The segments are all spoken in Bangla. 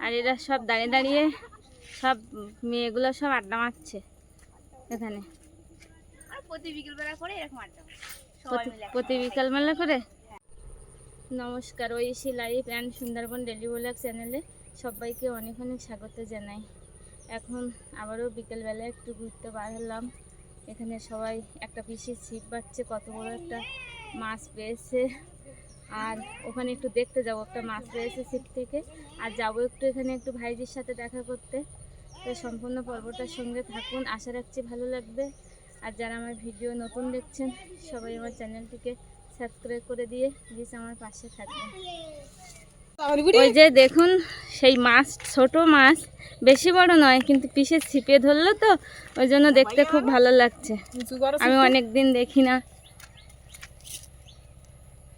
আর এরা সব দাঁড়িয়ে দাঁড়িয়ে সব মেয়েগুলো সব আড্ডা মারছে এখানে। আর প্রতি বিকেল করে এরকম আড্ডা প্রতি- মিলে মেলা করে? নমস্কার ওই live and Sundarban daily blog চ্যানেলে সবাইকে অনেক অনেক স্বাগত জানাই। এখন আবারও বিকেলবেলা একটু ঘুরতে বার হলাম। এখানে সবাই একটা পিসি ছিপ বাচ্ছে কত বড় একটা মাছ পেয়েছে। আর ওখানে একটু দেখতে যাব, একটা মাছ পেয়েছে ছিপ থেকে। আর যাব একটু এখানে একটু ভাইজির সাথে দেখা করতে। তো সম্পূর্ণ পর্বটার সঙ্গে থাকুন, আশা রাখছি ভালো লাগবে। আর যারা আমার ভিডিও নতুন দেখছেন, সবাই আমার চ্যানেলটিকে সাবস্ক্রাইব করে দিয়ে প্লিজ আমার পাশে থাকবেন। ওই যে দেখুন, সেই মাছ, ছোট মাছ, বেশি বড় নয়, কিন্তু পিসে ছিপে ধরলো তো, ওই জন্য দেখতে খুব ভালো লাগছে। আমি অনেক দিন দেখি না।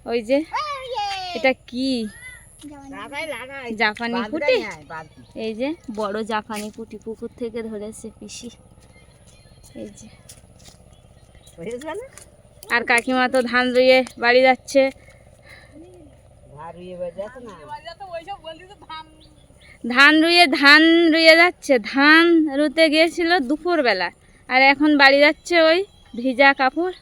ওই যে, এটা কি? জাপানি পুটি এই যে, বড় জাপানি পুটি পুকুর থেকে ধরেছে পিসি। এই যে। আর কাকিমা তো ধান রুইয়ে বাড়ি যাচ্ছে। ধান রুইয়ে ধান রুইয়ে যাচ্ছে। ধান রুতে গিয়েছিল দুপুরবেলা। আর এখন বাড়ি যাচ্ছে ওই ভিজা কাপড়।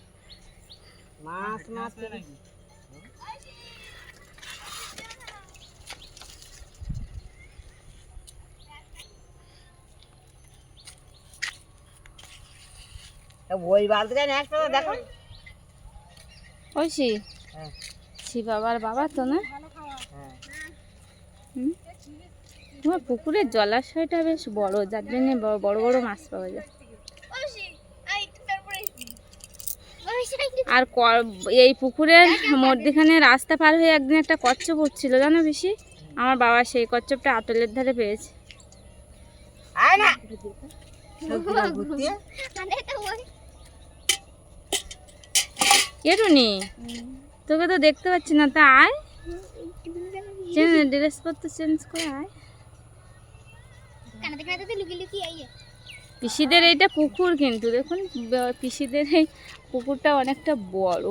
ওই বালতিটা নিয়ে একটা দেখো। ওই সি হ্যাঁ। সি বাবার বাবা তো না? হ্যাঁ। তোমার পুকুরের জলাশয়টা বেশ বড় যার জন্য বড় বড় বড় মাছ পাওয়া যায়। আর এই পুকুরের মধ্যখানে রাস্তা পার হয়ে একদিন একটা কচ্ছপ উঠছিল জানো বেশি আমার বাবা সেই কচ্ছপটা আতলের ধারে পেয়েছে। আয় না। সবগুলো ঘুরতে এটা ওই এরুনি? তোকে তো দেখতে পাচ্ছি না, তা আয়। চেঞ্জ ড্রেসপত্র চেঞ্জ করে আয়। পিসিদের এইটা পুকুর কিন্তু, দেখুন পিসিদের এই পুকুরটা অনেকটা বড়।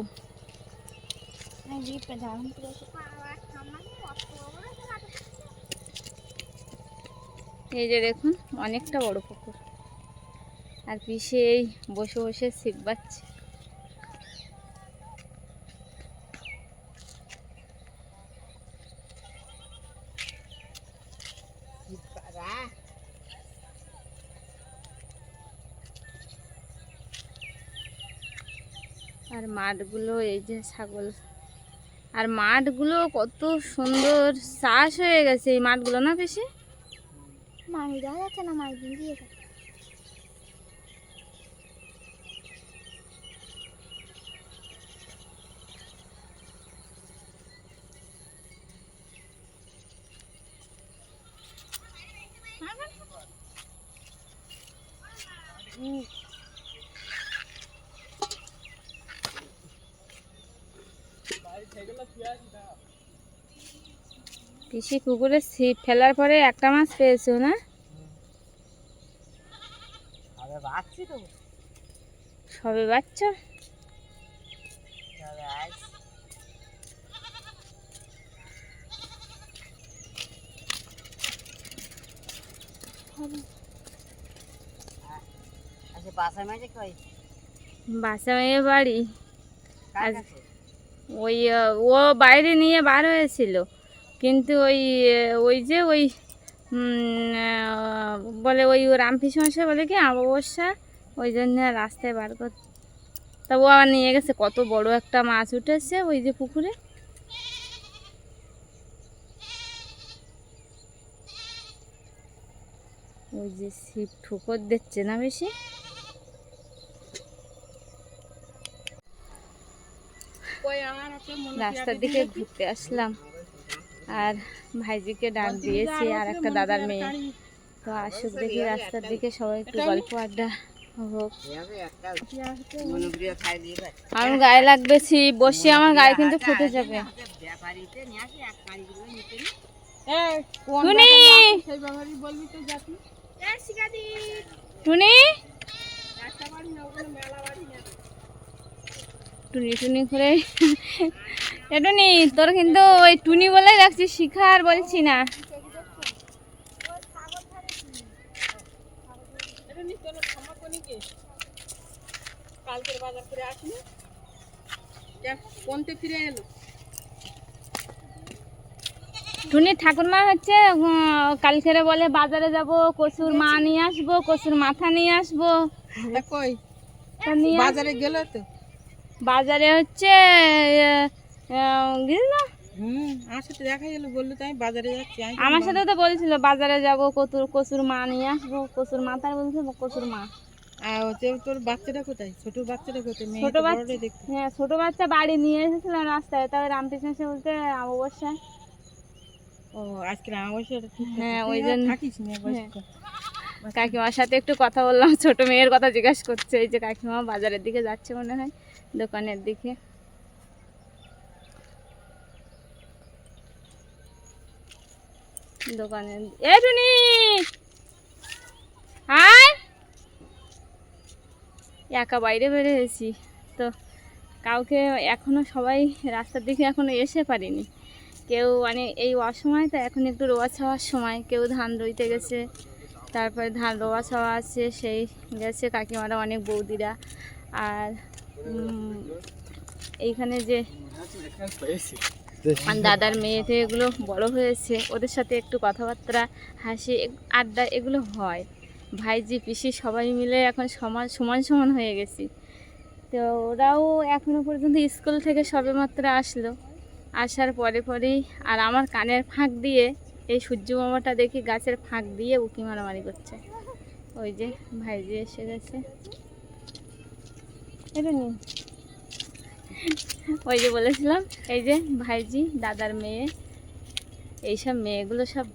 এই যে দেখুন, অনেকটা বড় পুকুর। আর পিসে এই বসে বসে ছিপ বাচ্ছে আর মাঠগুলো, এই যে ছাগল। আর মাঠগুলো কত সুন্দর, চাষ হয়ে গেছে এই মাঠগুলো না বেশি? মামি দেওয়া যাচ্ছে না মাই দিয়ে পিসি পুকুরে ছিপ ফেলার পরে একটা মাছ পেয়েছ না? সবে বাচ্চা? আচ্ছা বাসা মেয়ে বাড়ি। ওই ও বাইরে নিয়ে বার হয়েছিল। কিন্তু ওই ওই যে ওই বলে ওই রামকৃষ্ণ মশাই বলে কি অমাবস্যা ওই জন্য রাস্তায় বার কর তা ও আবার নিয়ে গেছে কত বড় একটা মাছ উঠেছে ওই যে পুকুরে। ওই যে ছিপ ঠুকর দিচ্ছে না বেশি। রাস্তার দিকে ঘুরতে আসলাম। আর ভাইজিকে ডাক দিয়েছি আর একটা দাদার মেয়ে। তো আসুক দেখি রাস্তার দিকে সবাই একটু গল্প আড্ডা হোক। একটা মনোপ্রিয় খাই দিয়ে দেয় আমার গায়ে লাগবে ছিপ বসে আমার গায়ে কিন্তু ফুটে যাবে টুনি! টুনি টুনি করে এটুনি তোর কিন্তু ওই টুনি বলেই রাখছি শিখার বলছি না। কালকের বাজার করে টুনির ঠাকুরমা হচ্ছে কালকেরে বলে বাজারে যাব কসুর মা নিয়ে আসব কচুর মাথা নিয়ে আসব। বাজারে গেল তো? বাজারে হচ্ছে গেল আমার সাথে দেখা গেল বলল তো আমি বাজারে যাচ্ছি। আমার সাথে তো বলছিল বাজারে যাব কচুর কচুর মা নিয়ে আসব কচুর মাথার বলছে কচুর মা। তোর বাচ্চাটা কোথায়? ছোট বাচ্চাটা কোথায়? ছোট বাচ্চা হ্যাঁ ছোট বাচ্চা বাড়ি নিয়ে এসেছিলাম রাস্তায় তবে রামকৃষ্ণ সে বলতে অবশ্যই ও আজকে হ্যাঁ, ওই জন্য- থাকিস না কাকিমার সাথে একটু কথা বললাম ছোট মেয়ের কথা জিজ্ঞাসা করছে এই যে কাকিমা বাজারের দিকে যাচ্ছে মনে হয় দোকানের দিকে। দোকানে। এ টুনি! একা বাইরে বেরিয়েছি তো কাউকে এখনও সবাই রাস্তার দিকে এখনও এসে পারিনি। কেউ মানে এই অসময় তো এখন একটু রোয়া ছাওয়ার সময়। কেউ ধান রইতে গেছে, তারপরে ধান রোয়া ছাওয়া আছে, সেই গেছে কাকিমারা অনেক বৌদিরা। আর এইখানে যে দাদার মেয়েতে এগুলো বড় হয়েছে ওদের সাথে একটু কথাবার্তা হাসি আড্ডা এগুলো হয়। ভাইজি পিসি সবাই মিলে এখন সমান সমান সমান হয়ে গেছি। তো ওরাও এখনও পর্যন্ত স্কুল থেকে সবেমাত্র আসলো। আসার পরে পরেই আর আমার কানের ফাঁক দিয়ে এই সূর্য মামাটা দেখি গাছের ফাঁক দিয়ে উকি মারামারি করছে। ওই যে ভাইজি এসে গেছে। এটা নিন। ওই যে বলেছিলাম এই যে ভাইজি দাদার মেয়ে এইসব মেয়েগুলো সব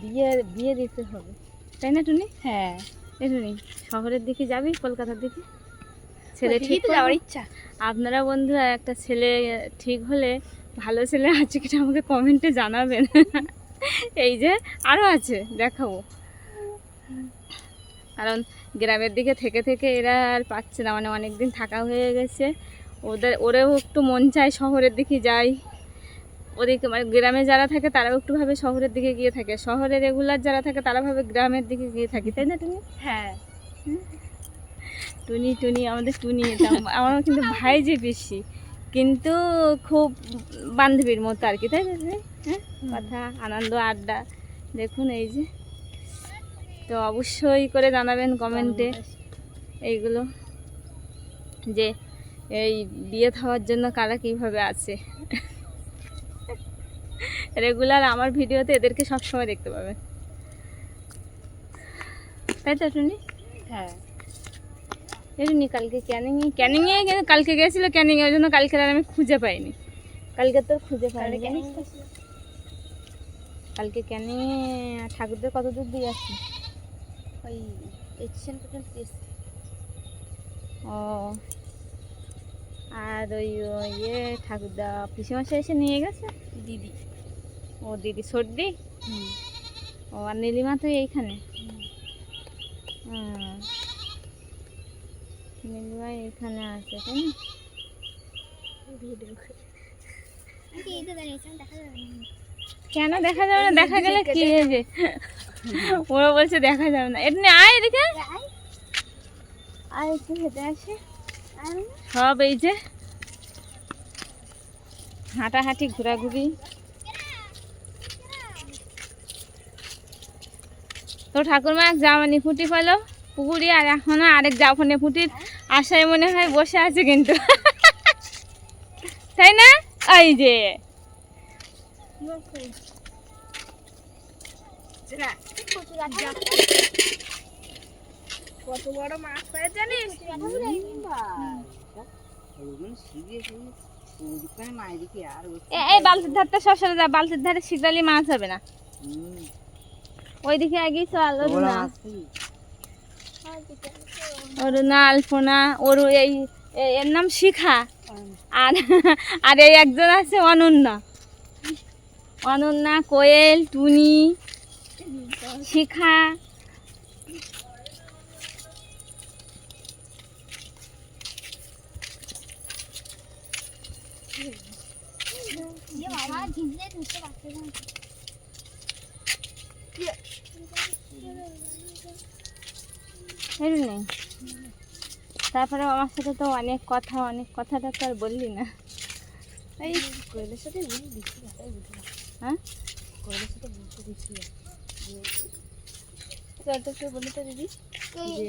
বিয়ে বিয়ে দিতে হবে। তাই না টুনি? হ্যাঁ। এ টুনি শহরের দিকে যাবি কলকাতার দিকে? ছেলে ঠিক যাওয়ার ইচ্ছা। আপনারা বন্ধুরা একটা ছেলে ঠিক হলে ভালো ছেলে আছে কিনা আমাকে কমেন্টে জানাবেন। এই যে আরও আছে দেখাবো। কারণ গ্রামের দিকে থেকে থেকে এরা আর পাচ্ছে না মানে অনেক দিন থাকা হয়ে গেছে। ওদের ওরেও একটু মন চায় শহরের দিকে যাই। ওদিকে মানে গ্রামে যারা থাকে তারাও একটু ভাবে শহরের দিকে গিয়ে থাকে। শহরে রেগুলার যারা থাকে তারা ভাবে গ্রামের দিকে গিয়ে থাকি তাই না তুমি হ্যাঁ। টুনি টুনি আমাদের টুনি আমার কিন্তু ভাই যে বেশি কিন্তু খুব বান্ধবীর মতো আর কি তাই দিদি? হ্যাঁ? কথা আনন্দ আড্ডা দেখুন এই যে। তো অবশ্যই করে জানাবেন কমেন্টে এইগুলো। যে এই বিয়ে থাওয়ার জন্য কারা কীভাবে আছে? রেগুলার আমার ভিডিওতে এদেরকে সব সময় দেখতে পাবে। তাই তো টুনি? হ্যাঁ। এমনি কালকে ক্যানিংয়ে ক্যানিংয়ে গে- কালকে গেছিল ক্যানিংয়ে ওই জন্য কালকে আর আমি খুঁজে পাইনি। কালকে তো খুঁজে পাইনি? কালকে ক্যানিংয়ে ঠাকুরদের কত দূর দিয়ে আসি ওই স্টেশন পর্যন্ত। ও। আর ওই ইয়ে ঠাকুরদা পিসিমাসা এসে নিয়ে গেছে। দিদি। ও দিদি সর্দি? ও আর নীলিমা তো এইখানে। নীলিমা এইখানে আছে তাই না? কেন দেখা যাবে না? দেখা গেলে কি হয়েছে ওরা বলছে দেখা যাবে না। এমনি আয় এদিকে। আয়। একটু হেঁটে আসে। সব এই যে হাঁটাহাঁটি, ঘোরাঘুরি। তো ঠাকুরমা এক জামানি ফুটি পেল পুকুরি, আর এখনও আরেক জাফনে ফুটির আশায় মনে হয় বসে আছে কিন্তু। তাই না? এই যে। কত বড় মাছ পায় জানিস? এ- এই বালতির ধারটা যা বালতির ধারে মাছ হবে না। ওইদিকে চল অরুণা। অরুণা আলপনা এই এর নাম শিখা। আর আর এই একজন আছে অনন্যা। অনন্যা কোয়েল টুনি শিখা। নেই তারপরে আমার সাথে তো অনেক কথা অনেক কথাটা তো আর বললি না। এই কোয়েলের সাথে হ্যাঁ? কোয়েলের সাথে বুঝতে দিচ্ছি চল তো বলি তো দিদি যে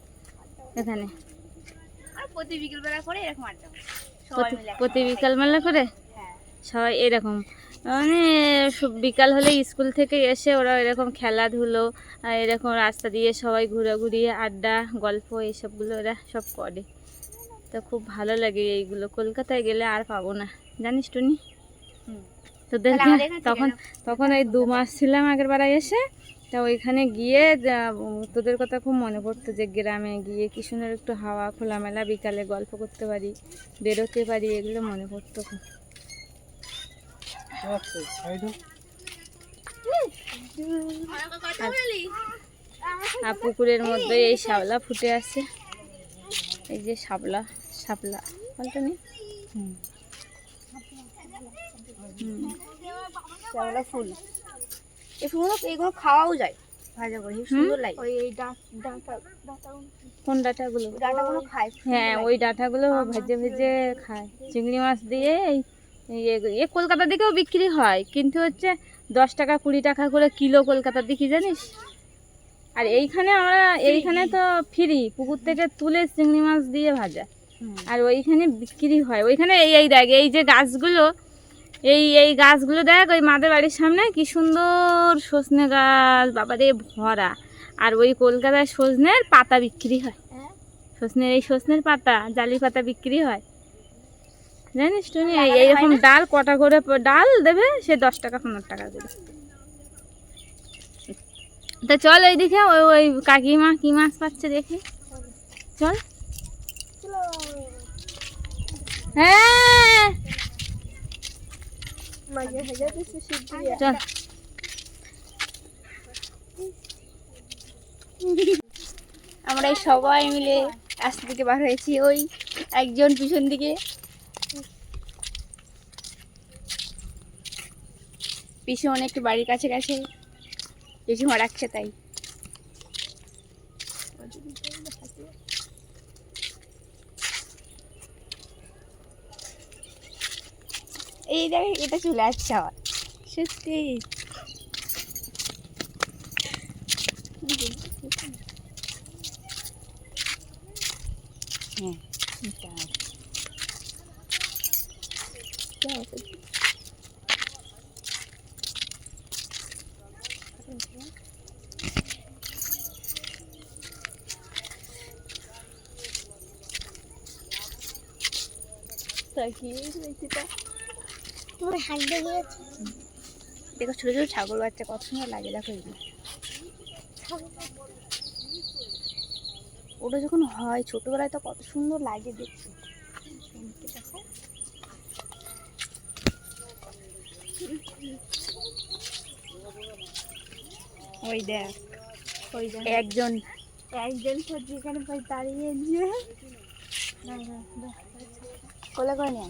এখানে। প্রতি বিকেল বেলা করে এরকম আড্ডা প্রতি- মিলে প্রতি একসাথে। বিকাল মেলা করে? হ্যাঁ। সবাই এরকম। মানে বিকাল হলে স্কুল থেকে এসে ওরা এরকম খেলাধুলো এরকম রাস্তা দিয়ে সবাই ঘোরাঘুরি আড্ডা গল্প এইসবগুলো ওরা সব করে। তো খুব ভালো লাগে এইগুলো। কলকাতায় গেলে আর পাবো না। জানিস টুনি? তোদের তখন তখন এই দু মাস ছিলাম আগের বেড়ায় এসে। তা ওইখানে গিয়ে তোদের কথা খুব মনে পড়তো যে গ্রামে গিয়ে কি সুন্দর একটু হাওয়া খোলামেলা বিকালে গল্প করতে পারি বেরোতে পারি এগুলো মনে পড়তো খুব। আর পুকুরের মধ্যে এই শাপলা ফুটে আছে। এই যে শাপলা শাপলা বলতো নি? শ্যাওলা ফুল। এই ফুলগুলো এগুলো খাওয়াও যায়। ভাজা করে সুন্দর লাগে। ওই এই ডাটা কোন ডাটাগুলো? ডাঁটাগুলো খায়। হ্যাঁ ওই ডাঁটাগুলো ভেজে ভেজে খায়। চিংড়ি মাছ দিয়ে এই এ- কলকাতার দিকেও বিক্রি হয় কিন্তু হচ্ছে দশ টাকা কুড়ি টাকা করে কিলো কলকাতার দিকে জানিস? আর এইখানে আমরা এইখানে তো ফ্রি পুকুর থেকে তুলে চিংড়ি মাছ দিয়ে ভাজা। আর ওইখানে বিক্রি হয়। ওইখানে এই এই দেখ এই যে গাছগুলো এই এই গাছগুলো দেখ ওই মাদের বাড়ির সামনে কি সুন্দর সজনে গাছ বাবারে ভরা। আর ওই কলকাতায় সজনের পাতা বিক্রি হয়। সজনের এই সজনের পাতা জালি পাতা বিক্রি হয়। জানিস তুমি এই এইরকম ডাল কটা করে ডাল দেবে সে দশ টাকা পনেরো টাকা দেবে। তা চল এইদিকে ওই ওই কাকিমা কি মাছ পাচ্ছে দেখি। চল। হ্যাঁ চল আমরা এই সবাই মিলে রাস্তা থেকে বার হয়েছি ওই একজন পিছন দিকে। পিছন একটু বাড়ির কাছে গেছে পিছু মারাচ্ছে তাই এটা চলে আসছে আবার সত্যি হ্যাঁ তাই। তোমার হাত দিয়ে দেখো ছোট ছোট ছাগল বাচ্চা কত সুন্দর লাগে দেখো এগুলো। ওটা যখন হয় ছোটবেলায় তো কত সুন্দর লাগে দেখতে। দেখো ওই দেখ ওই যে একজন। একজন সত্যি এখানে দাঁড়িয়ে দিয়ে। কোলে করে নিয়ে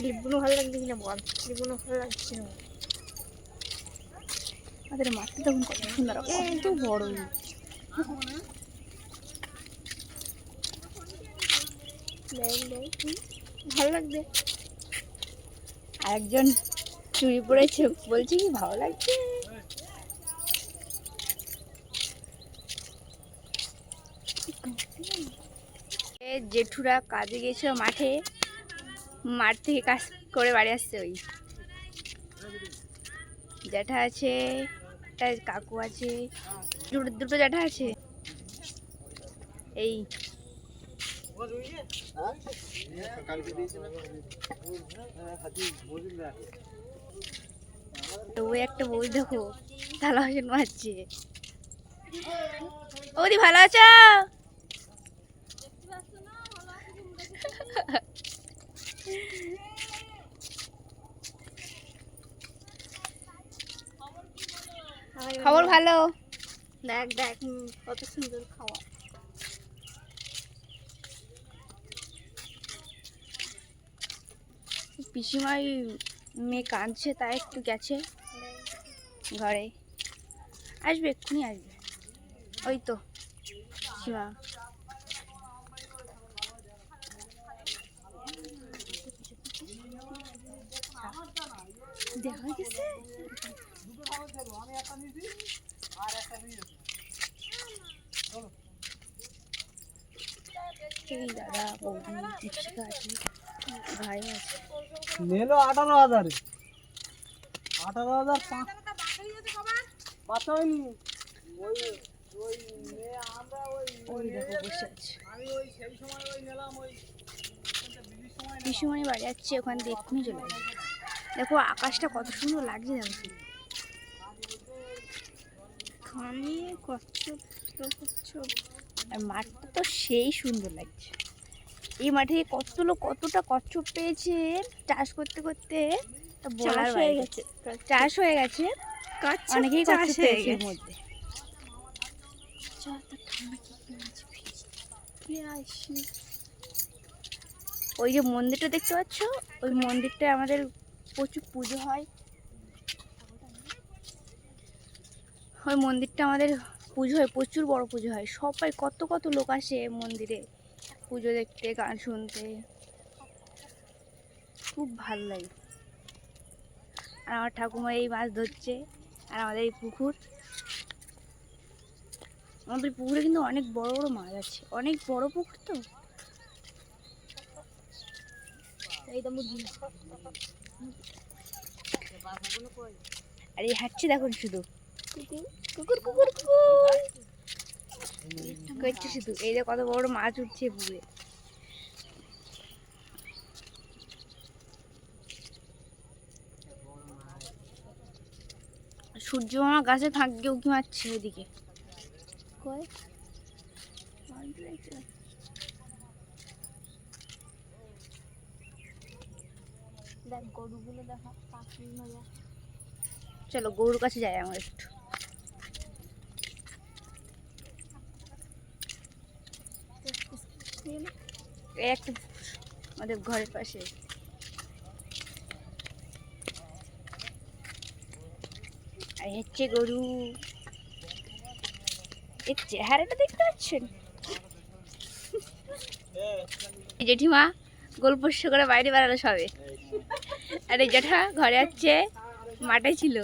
লিপগুলো ভালো লাগছে কিনা বল? ক্লিপগুলো ভালো লাগছে কিনা আমাদের মাঠটা তখন কত সুন্দর কিন্তু বড়। ভালো লাগবে। আরেকজন চুরি পড়েছে বলছে কি ভালো লাগছে? জেঠুরা কাজে গেছিল মাঠে। মাঠ থেকে কাজ করে বাড়ি আসছে ওই। জ্যাঠা আছে, একটা কাকু আছে, দুটো দুটো জ্যাঠা আছে। এই। ওই একটা বই দেখো বাসন মারছে। ওদি ভালো আছো? খবর ভালো? দেখ দেখ কত সুন্দর খাওয়া। পিসিমাই মেয়ে কাঁদছে তাই একটু গেছে ঘরে। আসবে এক্ষুনি আসবে। ওই তো সীমা দেখা গেছে দাদা বৌদি দীপশিকা আছে ভাই আছে নিলো আঠারো হাজারে আঠারো হাজার পাঁচ ওই ওই দেখো বসে আছে পিসুমণি বাড়ি যাচ্ছে ওখান দিয়ে এক্ষুনি চলে আসবে দেখো আকাশটা কত সুন্দর লাগছে দেখো খালি কচ্ছপ কচ্ছপ আর মাঠটা তো সেই সুন্দর লাগছে। এই মাঠে কত লোক কতটা কচ্ছপ পেয়েছে চাষ করতে করতে বলার হয়ে গেছে চাষ হয়ে গেছে। অনেকেই কচ্ছপ পেয়েছে এর। মধ্যে। ওই যে মন্দিরটা দেখতে পাচ্ছ? ওই মন্দিরটায় আমাদের প্রচুর পুজো হয়। ওই মন্দিরটা আমাদের পুজো হয়, প্রচুর বড় পুজো হয়। সবাই কত কত লোক আসে মন্দিরে। পুজো দেখতে, গান শুনতে। খুব ভালো লাগে। আর আমার ঠাকুমা এই মাছ ধরছে, আর আমাদের এই পুকুর। আমাদের পুকুরে কিন্তু অনেক বড় বড় মাছ আছে। অনেক বড় পুকুর তো। আর হাঁটছে দেখুন শুধু। কুকুর কুকুর কুকুর। করছে শুধু। এই যে কত বড় মাছ উঠছে পুকুরে। সূর্য মামা গাছে থাকবে উঁকি মারছে ওইদিকে কয় চলো, গরুর কাছে যাই আমার একটু। আমাদের ঘরের পাশে। আর হচ্ছে গরু। এর চেহারাটা দেখতে পাচ্ছেন? জেঠিমা গল্প করে বাইরে বেড়ালো সবে। আর জেঠা, ঘরে আছে মাঠে ছিল।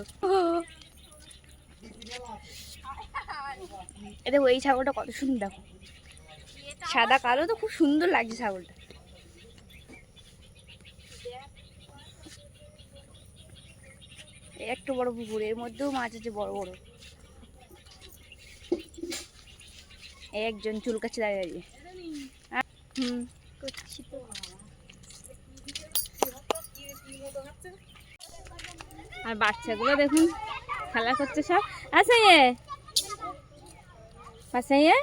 এটা ওই ছাগলটা কত সুন্দর, দেখো। সাদা, কালো তো খুব সুন্দর লাগছে ছাগলটা। একটা বড় পুকুর, এর মধ্যেও মাছ আছে বড় বড়। একজন চুল কাছে দাঁড়িয়ে। দাঁড়িয়ে হুম। করছি তো আর বাচ্চাগুলো দেখুন, খেলা করছে সব। আচ্ছা ইয়ে আচ্ছা ইয়ে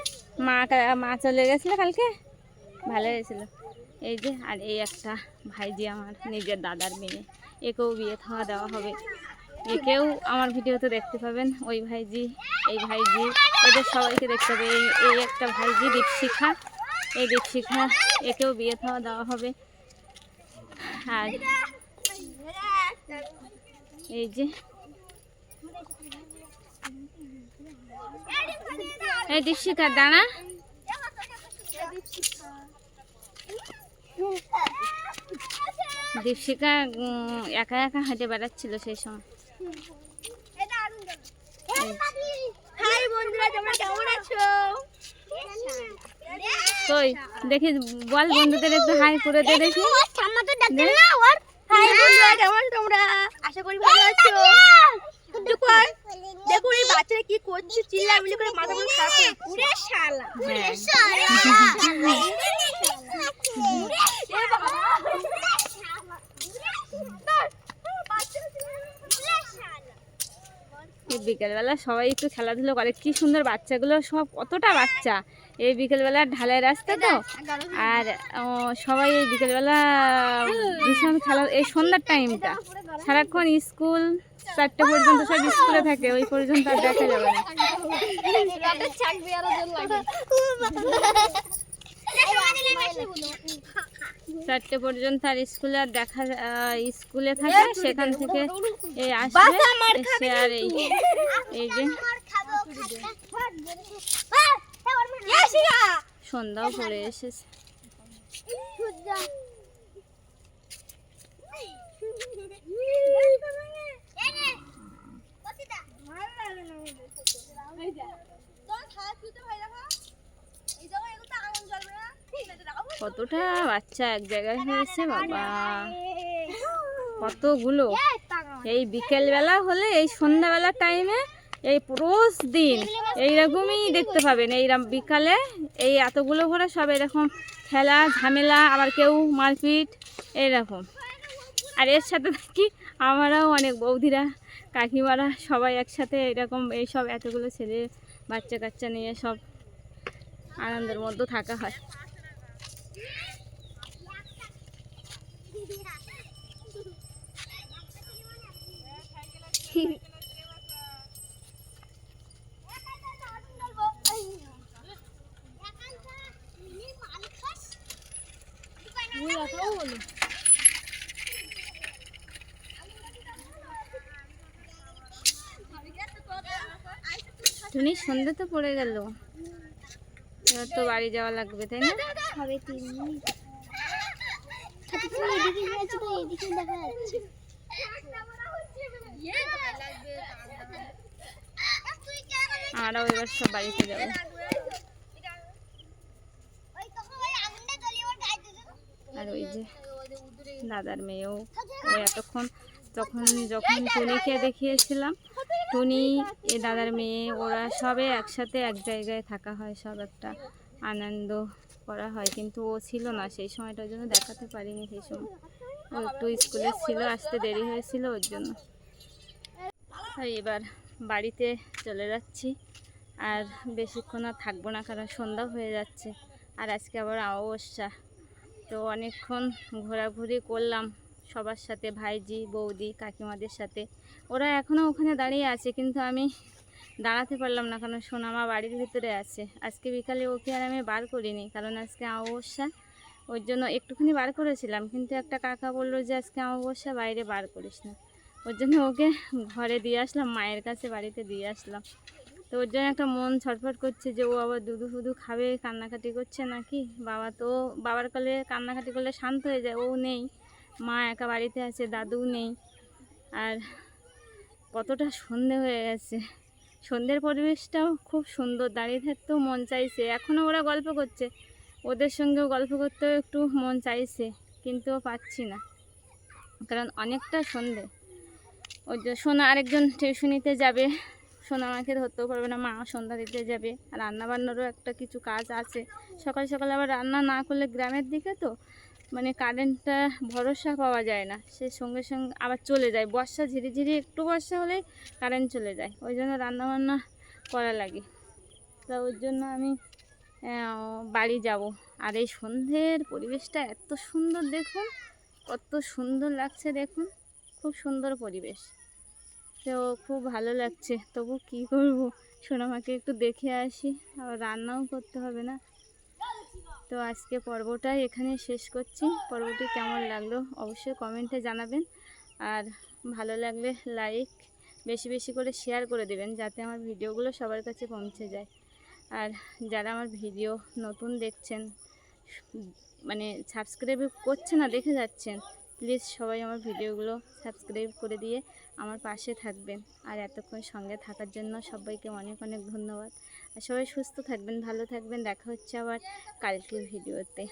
মা মা চলে গেছিল কালকে? ভালো হয়েছিল। এই যে, আর এই একটা ভাইজি আমার, নিজের দাদার মেয়ে। একেও বিয়ে থাওয়া দেওয়া হবে। একেও আমার ভিডিওতে দেখতে পাবেন। ওই ভাইজি, এই ভাইজি, এদের সবাইকে দেখতে হবে। এই এই একটা ভাইজি দীপশিখা। এই দীপশিখা, একেও বিয়ে থাওয়া দেওয়া হবে। আর এই যে। এই দীপশিখা দাঁড়া। দীপশিখা একা একা হেঁটে বেড়াচ্ছিল সেই সময়। দেখি বল বন্ধুদের একটু হাই করে দে দেখি। হাই বন্ধুরা কেমন তোমরা? আশা করি ভালো আছো। এই বাচ্চারা কি করছে করে মাথা করে। উড়ে শালা। হ্যাঁ। বিকেলবেলা সবাই একটু খেলাধুলো করে। কি সুন্দর বাচ্চাগুলো সব কতটা বাচ্চা। এই বিকেলবেলা ঢালাই রাস্তা তো। আর সবাই এই বিকেলবেলা ভীষণ খেলা এই সন্ধ্যার টাইমটা। সারাক্ষণ স্কুল চারটে পর্যন্ত সব স্কুলে থাকে ওই পর্যন্ত আর দেখা যাবে না। চারটে পর্যন্ত আর স্কুলে আর দেখা স্কুলে থাকে সেখান থেকে এই আসবে এসে আর এই এই যে সন্ধ্যাও পড়ে এসেছে। কতটা বাচ্চা এক জায়গায় হয়েছে, বাবা। কতগুলো? এই বিকেলবেলা হলে, এই সন্ধ্যাবেলা টাইমে এই পুরো দিন এইরকমই দেখতে পাবেন। এই বিকালে এই এতগুলো করে সব এরকম খেলা, ঝামেলা, আবার কেউ মারপিট, এইরকম। আর এর সাথে থাকি আমারাও অনেক বৌদিরা, কাকিমারা সবাই একসাথে এরকম এই সব এতগুলো ছেলে, বাচ্চা কাচ্চা নিয়ে সব আনন্দের মধ্যে থাকা হয়। সন্ধে তো পড়ে গেল। এবার তো বাড়ি যাওয়া লাগবে তাই না? হবে তিন মিনিট। আমরাও এবার সব বাড়িতে যাব। আর ওই যে দাদার মেয়েও ও এতক্ষণ তখন যখন টুনিকে দেখিয়েছিলাম টুনি, এ দাদার মেয়ে, ওরা সবে একসাথে এক জায়গায় থাকা হয়, সব একটা আনন্দ করা হয়। কিন্তু ও ছিল না, সেই সময়টার জন্য দেখাতে পারিনি, সেই সময়। ও একটু স্কুলে ছিল, আসতে দেরি হয়েছিল ওর জন্য। এবার বাড়িতে চলে যাচ্ছি। আর বেশিক্ষণ আর থাকব না, কারণ সন্ধ্যা হয়ে যাচ্ছে। আর আজকে আবার অমাবস্যা তো অনেকক্ষণ ঘোরাঘুরি করলাম। সবার সাথে, ভাইজি, বৌদি, কাকিমাদের সাথে। ওরা এখনও ওখানে দাঁড়িয়ে আছে, কিন্তু আমি দাঁড়াতে পারলাম না, কারণ সোনামা বাড়ির ভিতরে আছে। আজকে বিকালে ওকে আর আমি বার করিনি, কারণ আজকে অমাবস্যা, ওর জন্য একটুখানি বার করেছিলাম, কিন্তু একটা কাকা বলল যে, আজকে অমাবস্যা, বাইরে বার করিস না। ওর জন্য ওকে ঘরে দিয়ে আসলাম, মায়ের কাছে বাড়িতে দিয়ে আসলাম। তো ওর জন্য একটা মন ছটফট করছে যে, ও আবার দুধু ফুদু খাবে, কান্নাকাটি করছে নাকি? বাবা তো, বাবার কোলে কান্নাকাটি করলে শান্ত হয়ে যায়, ও নেই। মা একা বাড়িতে আছে দাদু নেই। আর কতটা সন্ধে হয়ে গেছে। সন্ধ্যের পরিবেশটাও খুব সুন্দর, দাঁড়িয়ে থাকতেও মন চাইছে। এখনও ওরা গল্প করছে। ওদের সঙ্গেও গল্প করতেও একটু মন চাইছে, কিন্তু পাচ্ছি না। কারণ অনেকটা সন্ধে। ওই যে সোনা আরেকজন টিউশনিতে যাবে। সোনা আমাকে ধরতেও পারবে না, মা সন্ধ্যা দিতে যাবে। আর রান্না বান্নারও একটা কিছু কাজ আছে। সকাল সকাল আবার রান্না না করলে গ্রামের দিকে তো মানে কারেন্টটা ভরসা পাওয়া যায় না। সে সঙ্গে সঙ্গে আবার চলে যায়। বর্ষা ঝিরিঝিরি একটু বর্ষা হলেই কারেন্ট চলে যায়। ওই জন্য রান্নাবান্না করা লাগে। তা ওর জন্য আমি বাড়ি যাব। আর এই সন্ধ্যের পরিবেশটা এত সুন্দর দেখুন, কত সুন্দর লাগছে দেখুন। খুব সুন্দর পরিবেশ। তো খুব ভালো লাগছে। তবু কি করব? সোনামাকে একটু দেখে আসি। আবার রান্নাও করতে হবে না। তো আজকে পর্বটাই এখানে শেষ করছি। পর্বটি কেমন লাগল অবশ্যই কমেন্টে জানাবেন। আর ভালো লাগলে লাইক বেশি বেশি করে শেয়ার করে দেবেন যাতে আমার ভিডিওগুলো সবার কাছে পৌঁছে যায়। আর যারা আমার ভিডিও নতুন দেখছেন মানে সাবস্ক্রাইব করছে না, দেখে যাচ্ছেন প্লিজ সবাই আমার ভিডিওগুলো সাবস্ক্রাইব করে দিয়ে আমার পাশে থাকবেন। আর এতক্ষণ সঙ্গে থাকার জন্য সবাইকে অনেক অনেক ধন্যবাদ। আর সবাই সুস্থ থাকবেন, ভালো থাকবেন। দেখা হচ্ছে আবার কালকের ভিডিওতে।